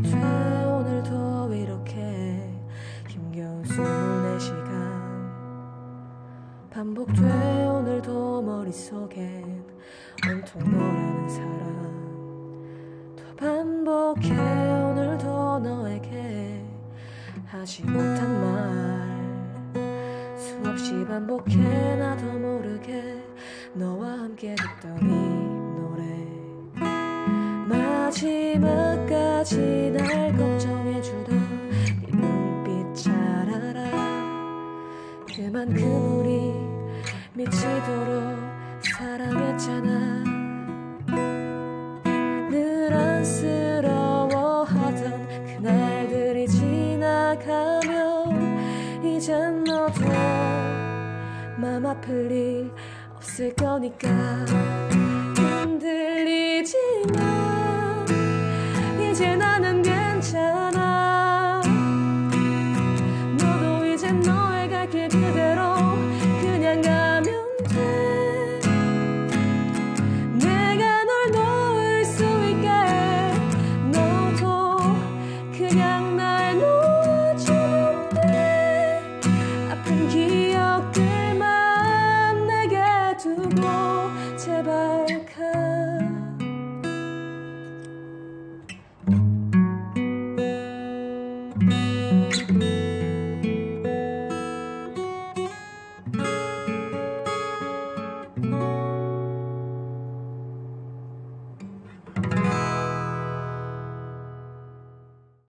돼 오늘도 이렇게 힘겨운 24시간. 반복돼 오늘도 머릿속엔 온통 너라는 사람 또 반복해 오늘도 너에게 하지 못한 말. 수없이 반복해 나도 모르게 너와 함께 듣던 이 노래. 마지막 까지 날 걱정해주던 네 눈빛 잘 알아. 그만큼 우리 미치도록 사랑했잖아. 늘 안쓰러워하던 그날들이 지나가면 이젠 너도 맘 아플 일 없을 거니까